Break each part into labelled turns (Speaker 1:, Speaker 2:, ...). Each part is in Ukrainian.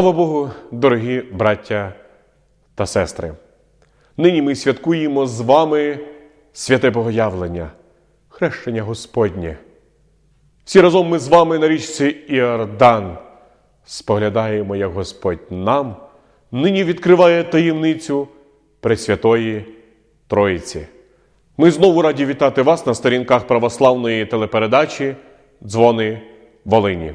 Speaker 1: Слава Богу, дорогі браття та сестри! Нині ми святкуємо з вами святе Богоявлення, хрещення Господнє. Всі разом ми з вами на річці Іордан споглядаємо, як Господь нам нині відкриває таємницю Пресвятої Троїці. Ми знову раді вітати вас на сторінках православної телепередачі Дзвони Волині.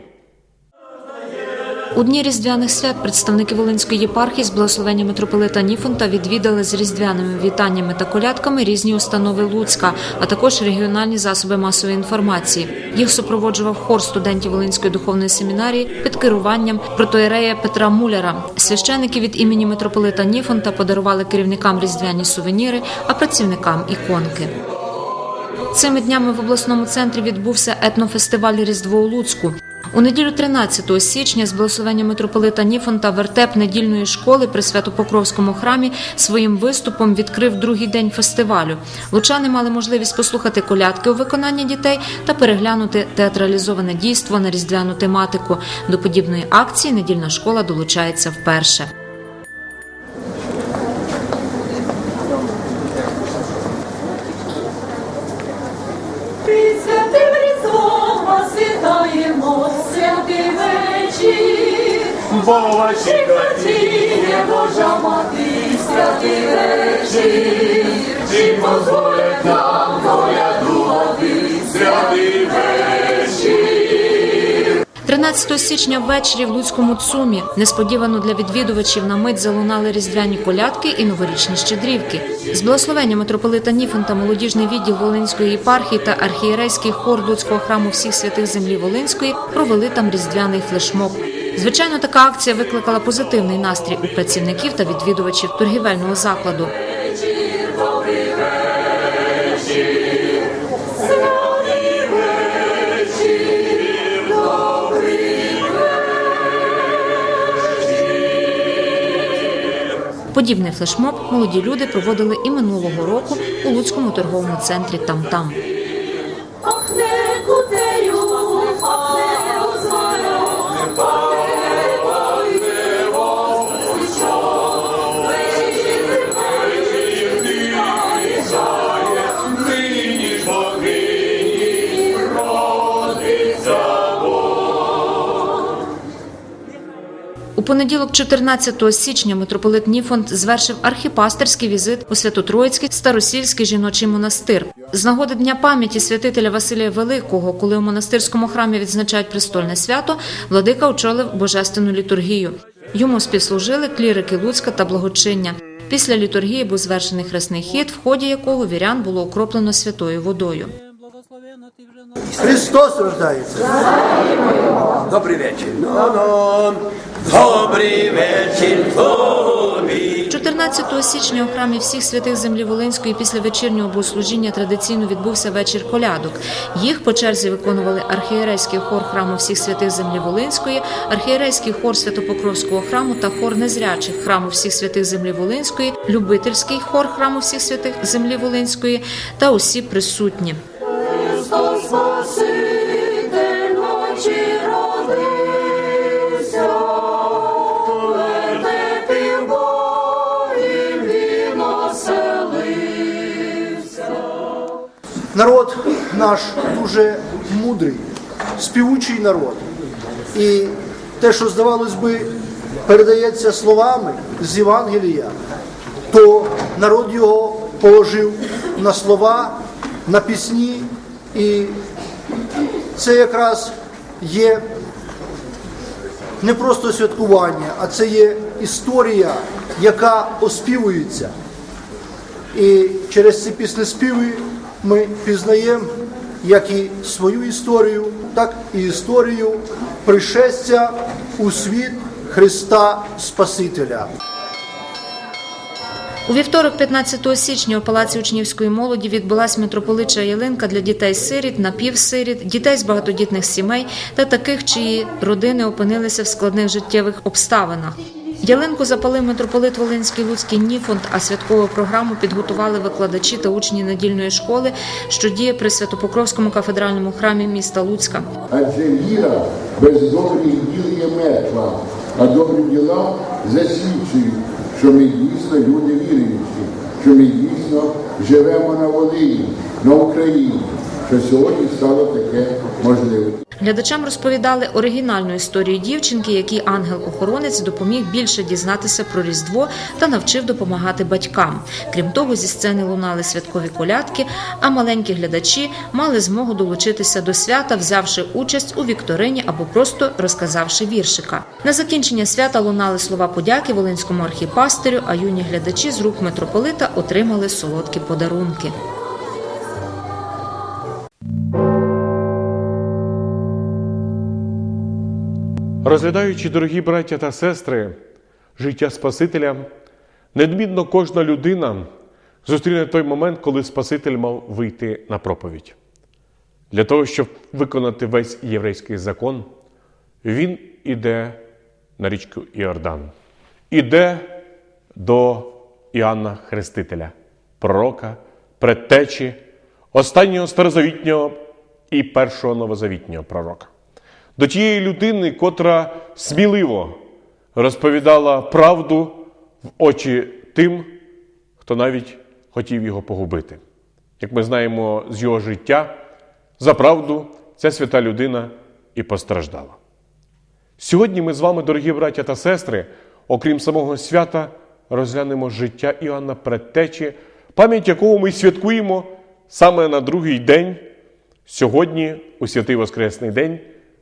Speaker 2: У дні різдвяних свят представники Волинської єпархії з благословення митрополита Ніфонта відвідали з різдвяними вітаннями та колядками різні установи Луцька, а також регіональні засоби масової інформації. Їх супроводжував хор студентів Волинської духовної семінарії під керуванням протоєрея Петра Муляра. Священники від імені митрополита Ніфонта подарували керівникам різдвяні сувеніри, а працівникам іконки. Цими днями в обласному центрі відбувся етнофестиваль Різдво у Луцьку. У неділю 13 січня з благословення митрополита Ніфонта вертеп недільної школи при Святопокровському храмі своїм виступом відкрив другий день фестивалю. Лучани мали можливість послухати колядки у виконанні дітей та переглянути театралізоване дійство на різдвяну тематику. До подібної акції недільна школа долучається вперше.
Speaker 3: Вітаємо, святий вечір.
Speaker 1: Бога
Speaker 3: Чекатіє Божа мати, святий вечір. Чи позволять нам колядувати, святий вечір.
Speaker 2: 13 січня ввечері в Луцькому ЦУМі несподівано для відвідувачів на мить залунали різдвяні колядки і новорічні щедрівки. З благословення митрополита Ніфонта молодіжний відділ Волинської єпархії та архієрейський хор Луцького храму всіх святих землі Волинської провели там різдвяний флешмоб. Звичайно, така акція викликала позитивний настрій у працівників та відвідувачів торгівельного закладу. Подібний флешмоб молоді люди проводили і минулого року у Луцькому торговому центрі Там-Там. Понеділок, 14 січня, митрополит Ніфонт звершив архіпастерський візит у Свято-Троїцький старосільський жіночий монастир. З нагоди дня пам'яті святителя Василія Великого, коли у монастирському храмі відзначають престольне свято, владика очолив божественну літургію. Йому співслужили клірики Луцька та благочиння. Після літургії був звершений хресний хід, в ході якого вірян було окроплено святою водою.
Speaker 4: Христос рождається.
Speaker 5: Добрий вечір. Добрий вечір тобі.
Speaker 2: 14 січня у храмі всіх святих землі Волинської після вечірнього богослужіння традиційно відбувся вечір колядок. Їх по черзі виконували архієрейський хор храму всіх святих землі Волинської, архієрейський хор Святопокровського храму та хор незрячих храму всіх святих землі Волинської, любительський хор храму всіх святих землі Волинської та усі присутні.
Speaker 4: Народ наш дуже мудрий, співучий народ. І те, що здавалось би, передається словами з Євангелія, то народ його положив на слова, на пісні, і це якраз є не просто святкування, а це є історія, яка оспівується. І через ці піснеспіви ми пізнаємо як і свою історію, так і історію пришестя у світ Христа Спасителя.
Speaker 2: У вівторок, 15 січня, у палаці учнівської молоді відбулась митрополича ялинка для дітей-сиріт, напівсиріт, дітей з багатодітних сімей та таких, чиї родини опинилися в складних життєвих обставинах. Ялинку запалив митрополит Волинський Луцький Ніфонд, а святкову програму підготували викладачі та учні недільної школи, що діє при Святопокровському кафедральному храмі міста Луцька.
Speaker 6: адже віра без добрих діл є мертва. а добрі діла засвідчують, що ми дійсно люди віруючі, що ми дійсно живемо на Волині, на Україні, що сьогодні стало таке можливе.
Speaker 2: Глядачам розповідали оригінальну історію дівчинки, якій ангел-охоронець допоміг більше дізнатися про Різдво та навчив допомагати батькам. Крім того, зі сцени лунали святкові колядки, а маленькі глядачі мали змогу долучитися до свята, взявши участь у вікторині або просто розказавши віршика. На закінчення свята лунали слова подяки волинському архіпастирю, а юні глядачі з рук митрополита отримали солодкі подарунки.
Speaker 1: Розглядаючи, дорогі браття та сестри, життя Спасителя, недмінно кожна людина зустріне той момент, коли Спаситель мав вийти на проповідь. Для того, щоб виконати весь єврейський закон, він іде на річку Іордан, іде до Іоанна Хрестителя, пророка, предтечі, останнього старозавітнього і першого новозавітнього пророка до тієї людини, котра сміливо розповідала правду в очі тим, хто навіть хотів його погубити. Як ми знаємо з його життя, за правду ця свята людина і постраждала. Сьогодні ми з вами, дорогі браття та сестри, окрім самого свята, розглянемо життя Іоанна Предтечі, пам'ять якого ми святкуємо саме на другий день, сьогодні, у святий Воскресний день,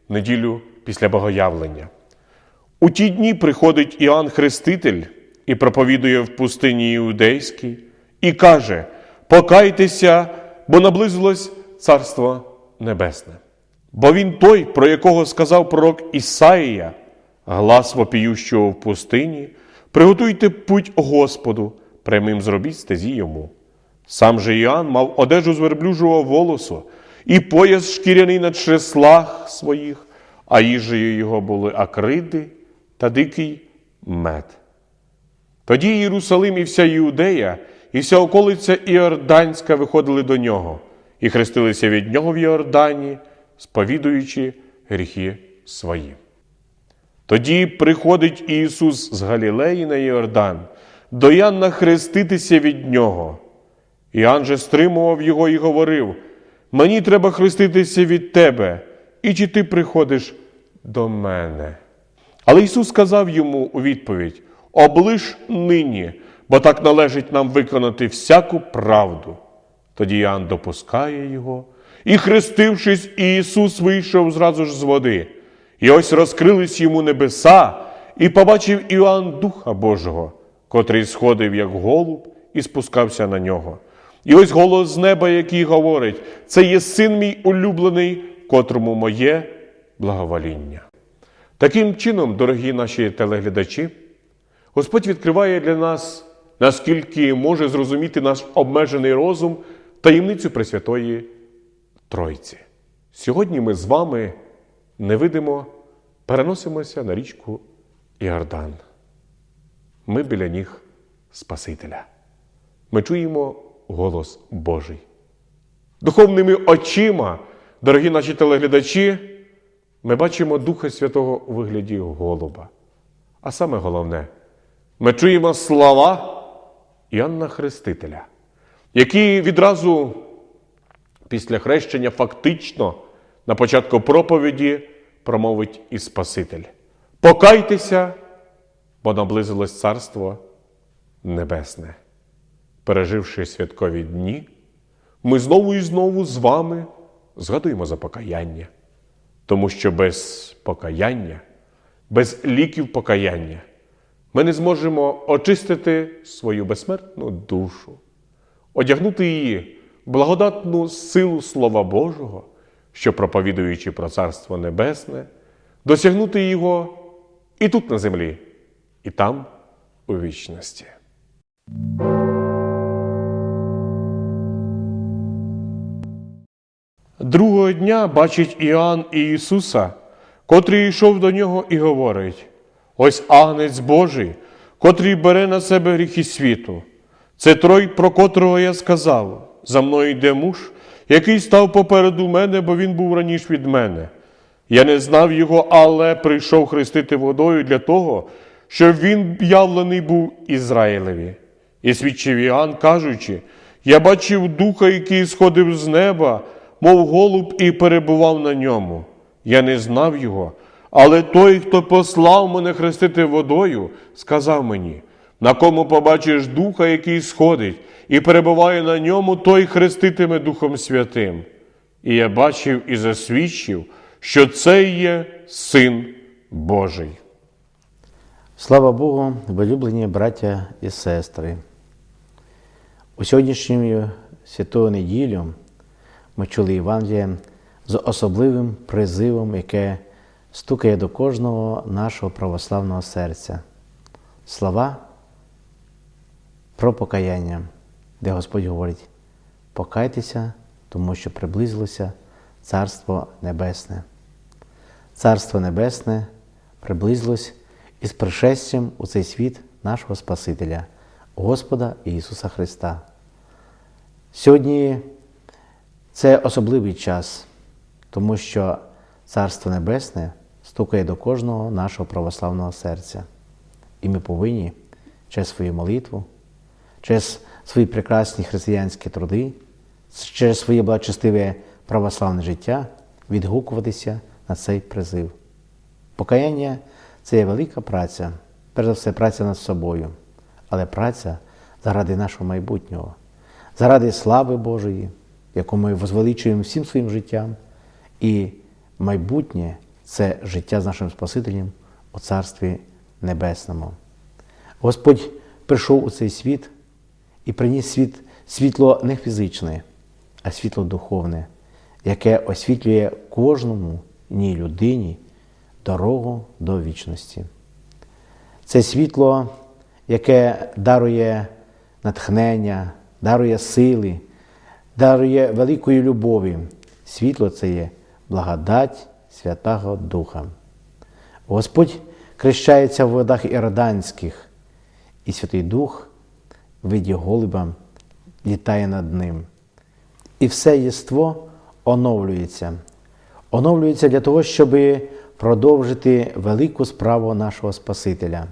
Speaker 1: неділю після Богоявлення. У ті дні приходить Іоанн Хреститель і проповідує в пустині Іудейській, і каже: Покайтеся, бо наблизилось Царство Небесне. Бо він той, про якого сказав пророк Ісаїя, глас вопіющого в пустині, приготуйте путь Господу, прямим зробіть стезі йому. Сам же Іоанн мав одежу з верблюжого волосу і пояс шкіряний на чреслах своїх, а їжею його були акриди та дикий мед. Тоді Єрусалим і вся Іудея, і вся околиця Іорданська виходили до нього і хрестилися від нього в Іордані, сповідуючи гріхи свої. Тоді приходить Ісус з Галілеї на Іордан, до Іоанна хреститися від нього. Іоанн же стримував його і говорив: Мені треба хреститися від тебе, і чи ти приходиш до мене? Але Ісус сказав йому у відповідь: Облиш нині, бо так належить нам виконати всяку правду. Тоді Іоанн допускає його, і, хрестившись, Ісус вийшов зразу ж з води. І ось розкрились йому небеса, і побачив Іоанн Духа Божого, котрий сходив, як голуб, і спускався на нього. І ось голос з неба, який говорить: це є син мій улюблений, котрому моє благовоління. Таким чином, дорогі наші телеглядачі, Господь відкриває для нас, наскільки може зрозуміти наш обмежений розум таємницю Пресвятої Тройці. Сьогодні ми з вами невидимо переносимося на річку Іордан. Ми біля ніг Спасителя. Ми чуємо голос Божий. Духовними очима, дорогі наші телеглядачі, ми бачимо Духа Святого у вигляді голуба. А саме головне, ми чуємо слова Іоанна Хрестителя, які відразу після хрещення фактично на початку проповіді промовить і Спаситель. Покайтеся, бо наблизилось Царство Небесне. Переживши святкові дні, ми знову і знову з вами згадуємо за покаяння, тому що без покаяння, без ліків покаяння ми не зможемо очистити свою безсмертну душу, одягнути її в благодатну силу Слова Божого, що, проповідуючи про Царство Небесне, досягнути його і тут на землі, і там у вічності. Другого дня бачить Іоанн і Ісуса, котрий йшов до нього і говорить: ось агнець Божий, котрий бере на себе гріхи світу. Це той, про котрого я сказав: за мною йде муж, який став попереду мене, бо він був раніше від мене. Я не знав його, але прийшов хрестити водою для того, щоб він явлений був Ізраїлеві. І свідчив Іоанн, кажучи, я бачив духа, який сходив з неба, мов голуб, і перебував на ньому. Я не знав його, але той, хто послав мене хрестити водою, сказав мені, на кому побачиш духа, який сходить, і перебуває на ньому, той хреститиме Духом Святим. І я бачив і засвідчив, що це є Син Божий.
Speaker 7: Слава Богу, вилюблені браття і сестри. У сьогоднішню святу неділю ми чули Євангеліє з особливим призивом, яке стукає до кожного нашого православного серця. Слова про покаяння, де Господь говорить: покайтеся, тому що приблизилося Царство Небесне. Царство Небесне приблизилось із пришестям у цей світ нашого Спасителя, Господа Ісуса Христа. Сьогодні це особливий час, тому що Царство Небесне стукає до кожного нашого православного серця. І ми повинні через свою молитву, через свої прекрасні християнські труди, через своє благочестиве православне життя відгукуватися на цей призив. Покаяння це є велика праця, перш за все, праця над собою, але праця заради нашого майбутнього, заради слави Божої, яку ми возвеличуємо всім своїм життям. І майбутнє це життя з нашим Спасителем у Царстві Небесному. Господь прийшов у цей світ і приніс світ, світло не фізичне, а світло духовне, яке освітлює кожному ній людині дорогу до вічності. Це світло, яке дарує натхнення, дарує сили, дарує великої любові. Світло це є благодать Святого Духа. Господь хрещається в водах Іорданських, і Святий Дух в виді голуба літає над ним. І все єство оновлюється. Оновлюється для того, щоб продовжити велику справу нашого Спасителя.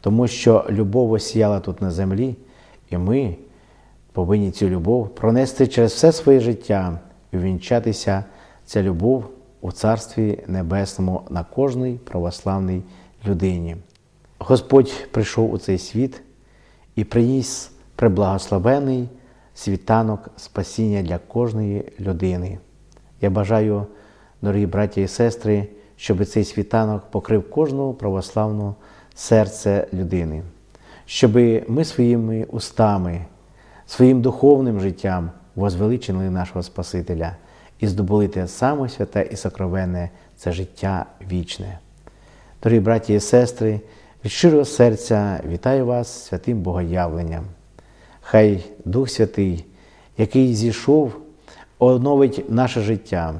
Speaker 7: Тому що любов осіяла тут на землі, і ми повинні цю любов пронести через все своє життя і увінчатися ця любов у Царстві Небесному на кожній православній людині. Господь прийшов у цей світ і приніс преблагословений світанок спасіння для кожної людини. Я бажаю, дорогі браті і сестри, щоб цей світанок покрив кожну православну серце людини, щоб ми своїми устами, своїм духовним життям возвеличили нашого Спасителя і здобули те саме святе і сокровенне це життя вічне. Дорогі браті і сестри, від щирого серця вітаю вас святим Богоявленням. Хай Дух Святий, який зійшов, оновить наше життя,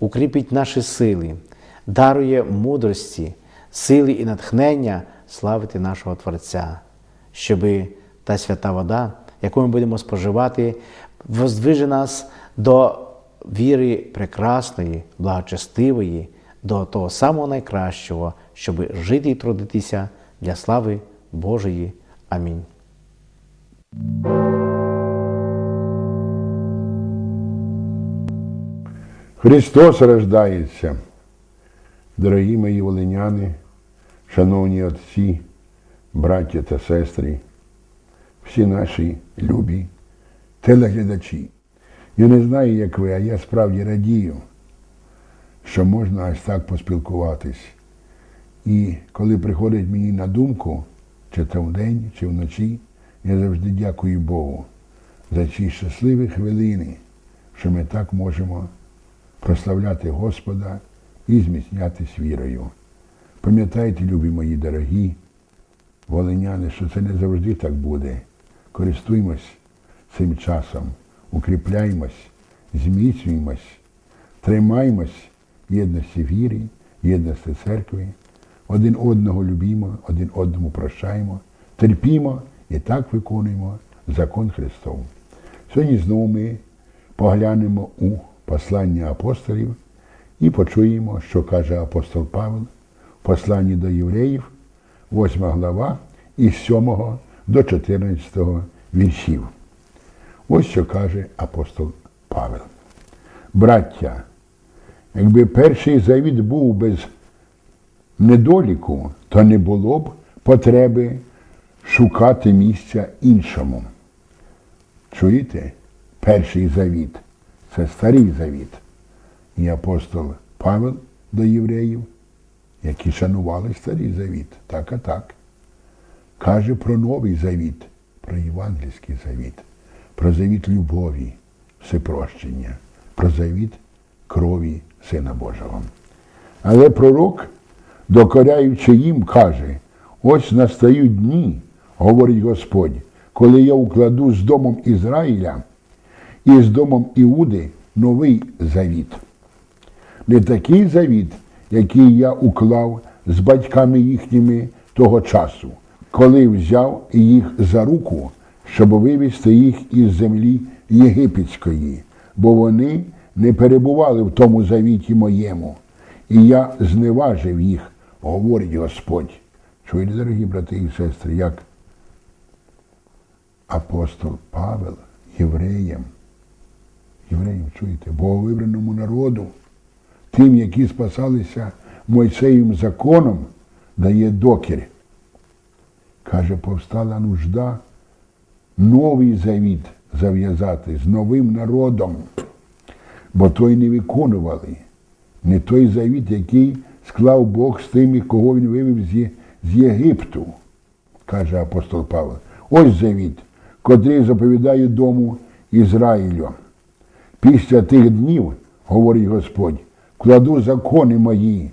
Speaker 7: укріпить наші сили, дарує мудрості, сили і натхнення славити нашого Творця, щоб та свята вода, яку ми будемо споживати, воздвиже нас до віри прекрасної, благочестивої, до того самого найкращого, щоб жити і трудитися для слави Божої. Амінь.
Speaker 6: Христос рождається. Дорогі мої волиняни, шановні отці, браття та сестри, всі наші любі телеглядачі. Я не знаю, як ви, а я справді радію, що можна ось так поспілкуватись. І коли приходить мені на думку, чи то вдень, чи вночі, я завжди дякую Богу за ці щасливі хвилини, що ми так можемо прославляти Господа і зміцнятись вірою. Пам'ятайте, любі мої дорогі волиняни, що це не завжди так буде. Користуємось цим часом, укріпляємось, зміцнюємось, тримаємось єдності віри, єдності церкви, один одного любімо, один одному прощаємо, терпімо і так виконуємо закон Христов. Сьогодні знову ми поглянемо у послання апостолів І почуємо, що каже апостол Павел в посланні до євреїв, 8 глава, із 7 до 14 віршів. Ось що каже апостол Павел. Браття, якби перший завіт був без недоліку, то не було б потреби шукати місця іншому. Чуєте? Перший завіт це старий завіт. І апостол Павел до євреїв, які шанували старий завіт, так а так, каже про новий завіт, про євангельський завіт, про завіт любові, всепрощення, про завіт крові Сина Божого. Але пророк, докоряючи їм, каже: ось настають дні, говорить Господь, коли я укладу з домом Ізраїля і з домом Іуди новий завіт. Не такий завіт, який я уклав з батьками їхніми того часу, коли взяв їх за руку, щоб вивести їх із землі єгипетської, бо вони не перебували в тому завіті моєму, і я зневажив їх, говорить Господь. Чуєте, дорогі брати і сестри, як апостол Павел євреям, євреям, чуєте, боговибраному народу, тим, які спасалися Мойсеєвим законом, дає докір. Каже, повстала нужда новий завіт зав'язати з новим народом, бо той не виконували. Не той завіт, який склав Бог з тими, кого він вивів з з Єгипту, каже апостол Павло. Ось завіт, котрий заповідає дому Ізраїлю. Після тих днів, говорить Господь, кладу закони мої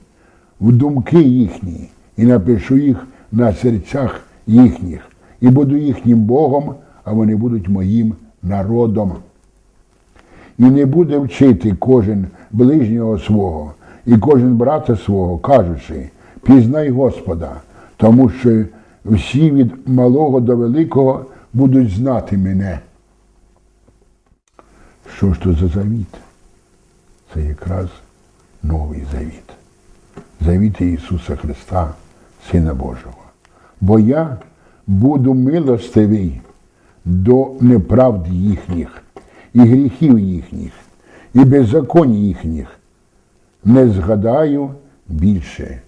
Speaker 6: в думки їхні і напишу їх на серцях їхніх, і буду їхнім Богом, а вони будуть моїм народом. І не буде вчити кожен ближнього свого і кожен брата свого, кажучи, пізнай Господа, тому що всі від малого до великого будуть знати мене. Що ж то за завіт? Це якраз новий завіт. Завіт Ісуса Христа, Сина Божого. Бо я буду милостивий до неправд їхніх, і гріхів їхніх, і беззаконь їхніх. Не згадаю більше.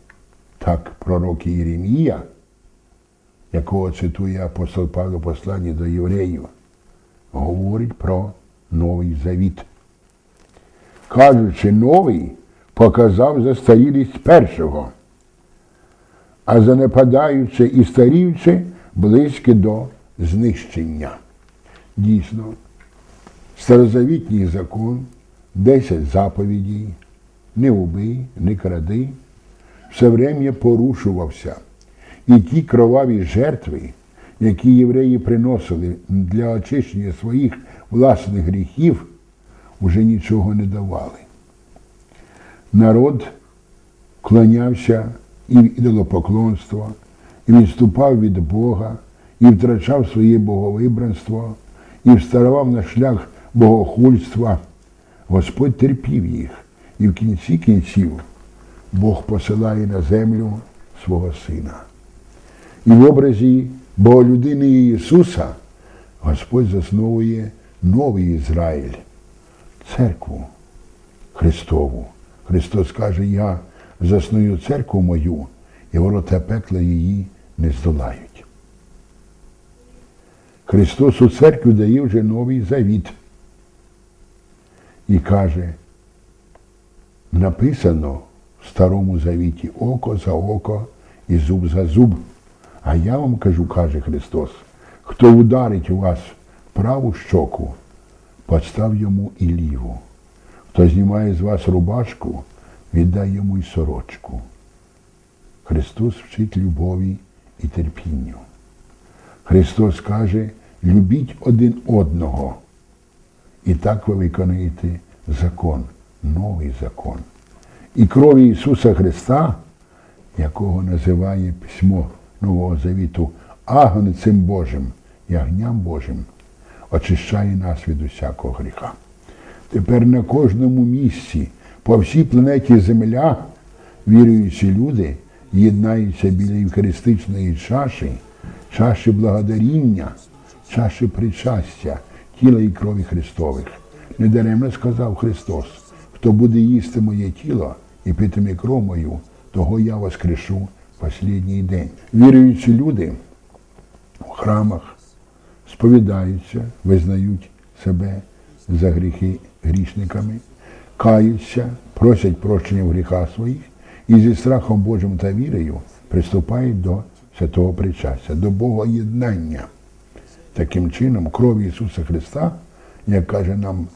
Speaker 6: Так пророк Єремія, якого цитує апостол Павло посланні до євреїв, говорить про новий завіт. Кажучи, новий показав застарілість першого, а занепадаючи і старіючи, близьке до знищення. Дійсно, старозавітній закон, 10 заповідей, не убий, не кради, все время порушувався. І ті кроваві жертви, які євреї приносили для очищення своїх власних гріхів, уже нічого не давали. Народ клонявся і в ідолопоклонство, і відступав від Бога, і втрачав своє боговибранство, і вставав на шлях богохульства. Господь терпів їх, і в кінці кінців Бог посилає на землю свого Сина. І в образі Боголюдини Ісуса Господь засновує новий Ізраїль, церкву Христову. Христос каже, я засную церкву мою, і ворота пекла її не здолають. Христос у церкві дає вже новий завіт і каже, написано в Старому Завіті око за око і зуб за зуб. А я вам кажу, каже Христос, хто ударить у вас праву щоку, подстав йому і ліву. Хто знімає з вас рубашку, віддай йому й сорочку. Христос вчить любові і терпінню. Христос каже, любіть один одного. І так ви виконуєте закон, новий закон. І крові Ісуса Христа, якого називає письмо Нового Завіту Агнцем Божим, ягням Божим, очищає нас від усякого гріха. Тепер на кожному місці По всій планеті Земля віруючі люди єднаються біля євхаристичної чаші, чаші благодаріння, чаші причастя, тіла і крові Христових. Недаремно сказав Христос, хто буде їсти моє тіло і питиме кров мою, того я воскрешу в останній день. Віруючі люди в храмах сповідаються, визнають себе за гріхи грішниками, каються, просять прощення в гріхах своїх і зі страхом Божим та вірою приступають до святого причастя, до Бога єднання. Таким чином, кров Ісуса Христа, як каже нам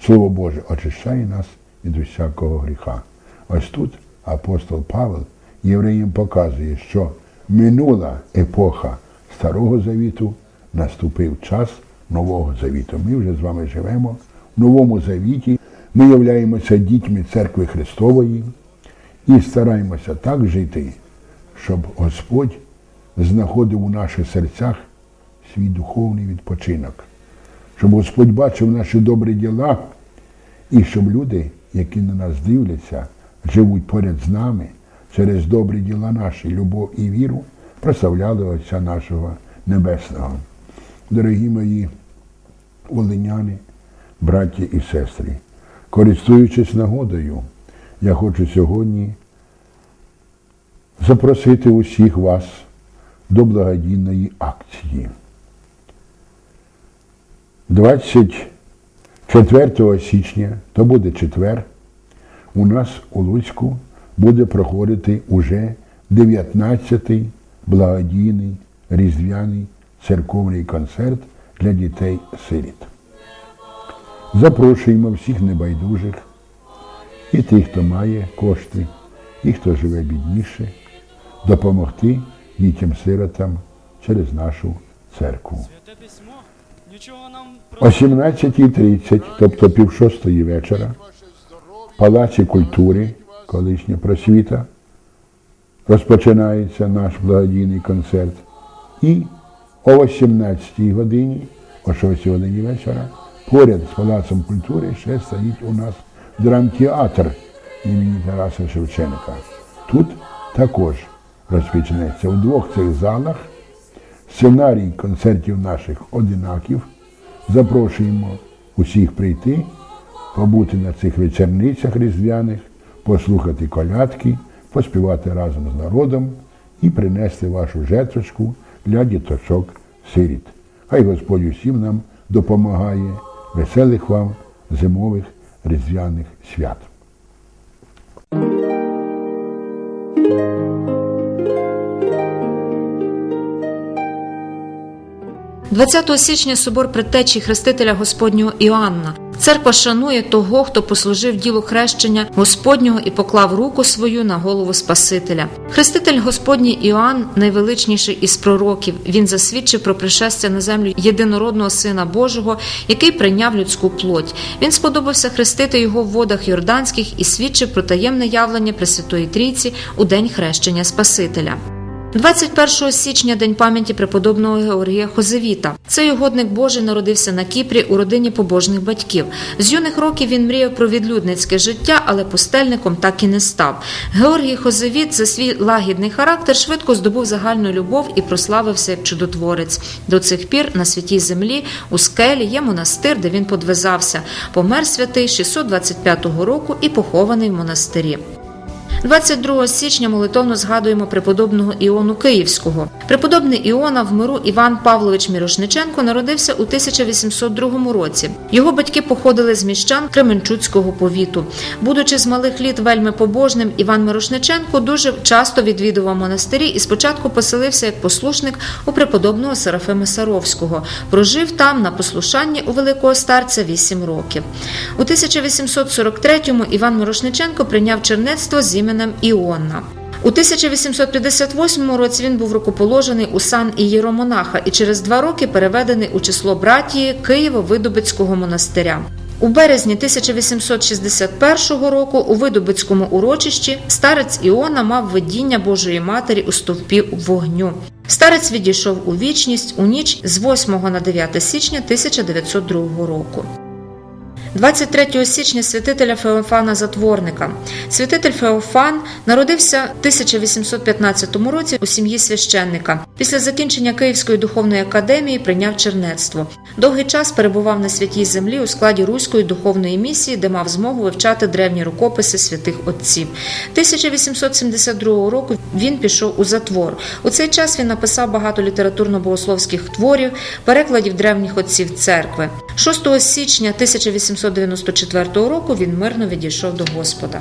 Speaker 6: Слово Боже, очищає нас від усякого гріха. Ось тут апостол Павел євреям показує, що минула епоха Старого Завіту, наступив час Нового Завіту. Ми вже з вами живемо в Новому Завіті. Ми являємося дітьми Церкви Христової і стараємося так жити, щоб Господь знаходив у наших серцях свій духовний відпочинок, щоб Господь бачив наші добрі діла, і щоб люди, які на нас дивляться, живуть поряд з нами через добрі діла наші, любов і віру, прославляли Отця нашого Небесного. Дорогі мої волиняни, браті і сестри, користуючись нагодою, я хочу сьогодні запросити усіх вас до благодійної акції. 24 січня, то буде четвер, у нас у Луцьку буде проходити уже 19-й благодійний різдвяний церковний концерт для дітей-сиріт. Запрошуємо всіх небайдужих, і тих, хто має кошти, і хто живе бідніше, допомогти дітям-сиротам через нашу церкву. О 17.30, тобто пів шостої вечора, в Палаці культури, колишня просвіта, розпочинається наш благодійний концерт. І о 18 годині, о 6 годині вечора, поряд з Палацом культури ще стоїть у нас драмтеатр імені Тараса Шевченка. Тут також розпочнеться у двох цих залах сценарій концертів наших одинаків. Запрошуємо усіх прийти, побути на цих вечорницях різдвяних, послухати колядки, поспівати разом з народом і принести вашу жертвочку для діточок сиріт. Хай Господь усім нам допомагає веселих вам зимових різдвяних свят.
Speaker 2: 20 січня собор предтечі хрестителя Господнього Іоанна. Церква шанує того, хто послужив ділу хрещення Господнього і поклав руку свою на голову Спасителя. Хреститель Господній Іоанн найвеличніший із пророків. Він засвідчив про пришестя на землю єдинородного Сина Божого, який прийняв людську плоть. Він сподобався хрестити його в водах Йорданських і свідчив про таємне явлення Пресвятої Трійці у день хрещення Спасителя. 21 січня день пам'яті преподобного Георгія Хозевіта. Цей угодник Божий народився на Кіпрі у родині побожних батьків. З юних років він мріяв про відлюдницьке життя, але пустельником так і не став. Георгій Хозевіт за свій лагідний характер швидко здобув загальну любов і прославився як чудотворець. До цих пір на святій землі у скелі є монастир, де він подвизався. Помер святий 625 року і похований в монастирі. 22 січня молитовно згадуємо преподобного Іону Київського. Преподобний Іона в миру Іван Павлович Мірошниченко народився у 1802 році. Його батьки походили з міщан Кременчуцького повіту. Будучи з малих літ вельми побожним, Іван Мирошниченко дуже часто відвідував монастирі і спочатку поселився як послушник у преподобного Серафима Саровського. Прожив там на послушанні у великого старця 8 років. У 1843-му Іван Мирошниченко прийняв чернецтво з іменем Іонна. У 1858 році він був рукоположений у сан ієромонаха і через два роки переведений у число братії Києво-Видобицького монастиря. У березні 1861 року у Видобицькому урочищі старець Іона мав видіння Божої Матері у стовпі вогню. Старець відійшов у вічність у ніч з 8 на 9 січня 1902 року. 23 січня святителя Феофана Затворника. Святитель Феофан народився в 1815 році у сім'ї священника. Після закінчення Київської духовної академії прийняв чернецтво. Довгий час перебував на святій землі у складі Руської духовної місії, де мав змогу вивчати древні рукописи святих отців. 1872 року він пішов у затвор. У цей час він написав багато літературно-богословських творів, перекладів древніх отців церкви. 6 січня 1894 року він мирно відійшов до Господа.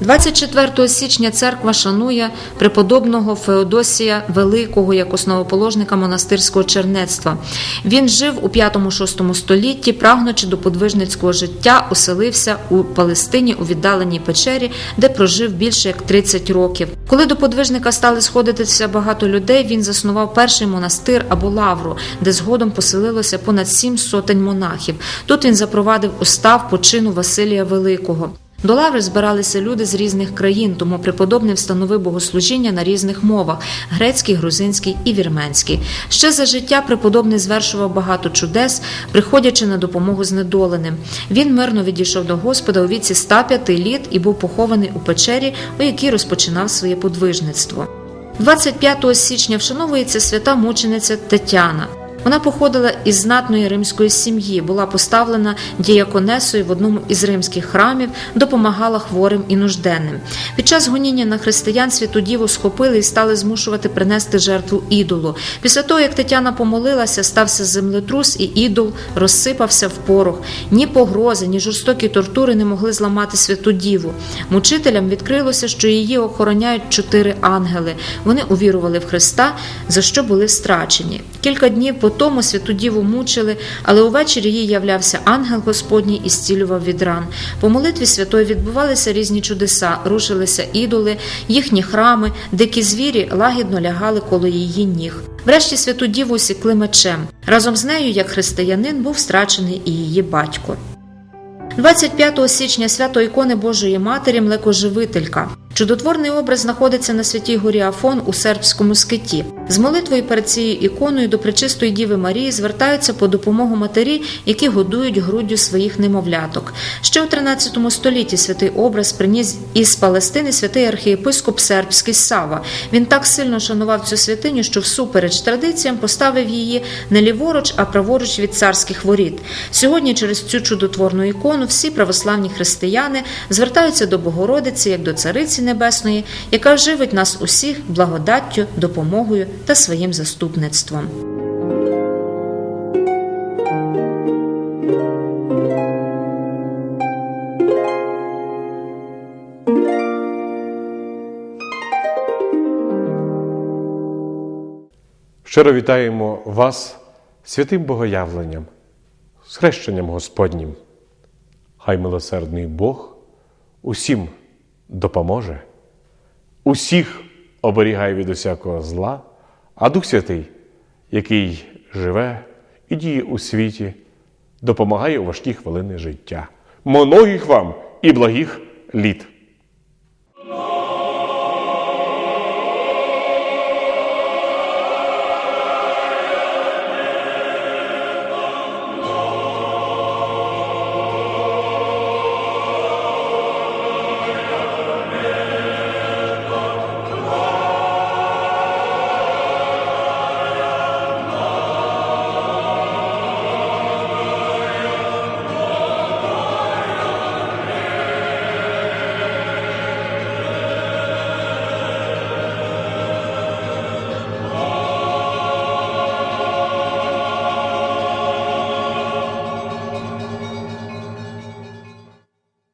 Speaker 2: 24 січня церква шанує преподобного Феодосія Великого як основоположника монастирського чернецтва. Він жив у 5-6 столітті, прагнучи до подвижницького життя, оселився у Палестині у віддаленій печері, де прожив більше як 30 років. Коли до подвижника стали сходитися багато людей, він заснував перший монастир або лавру, де згодом поселилося понад сім сотень монахів. Тут він запровадив устав по чину Василія Великого. До лаври збиралися люди з різних країн, тому преподобний встановив богослужіння на різних мовах грецький, грузинський і вірменський. Ще за життя преподобний звершував багато чудес, приходячи на допомогу знедоленим. Він мирно відійшов до Господа у віці 105 літ і був похований у печері, у якій розпочинав своє подвижництво. 25 січня вшановується свята мучениця Тетяна. Вона походила із знатної римської сім'ї, була поставлена діяконесою в одному із римських храмів, допомагала хворим і нужденним. Під час гоніння на християн святу діву схопили і стали змушувати принести жертву ідолу. Після того, як Тетяна помолилася, стався землетрус, і ідол розсипався в порох. Ні погрози, ні жорстокі тортури не могли зламати святу діву. Мучителям відкрилося, що її охороняють чотири ангели. Вони увірували в Христа, за що були страчені. Кілька днів по тому святу діву мучили, але увечері їй являвся ангел Господній і зцілював від ран. По молитві святої відбувалися різні чудеса, рушилися ідоли, їхні храми, дикі звірі лагідно лягали коло її ніг. Врешті святу діву сікли мечем. Разом з нею, як християнин, був страчений і її батько. 25 січня свято ікони Божої Матері Млекоживителька. Чудотворний образ знаходиться на святій горі Афон у сербському скиті. З молитвою перед цією іконою до Пречистої Діви Марії звертаються по допомогу матері, які годують груддю своїх немовляток. Ще у 13 столітті святий образ приніс із Палестини святий архієпископ сербський Сава. Він так сильно шанував цю святиню, що всупереч традиціям поставив її не ліворуч, а праворуч від царських воріт. Сьогодні через цю чудотворну ікону всі православні християни звертаються до Богородиці як до цариці Небесної, яка живить нас усіх благодаттю, допомогою та своїм заступництвом.
Speaker 1: Щиро вітаємо вас святим Богоявленням, з хрещенням Господнім. Хай милосердний Бог усім допоможе, усіх оберігає від усякого зла, а Дух Святий, який живе і діє у світі, допомагає у важкі хвилини життя. Многих вам і благих літ!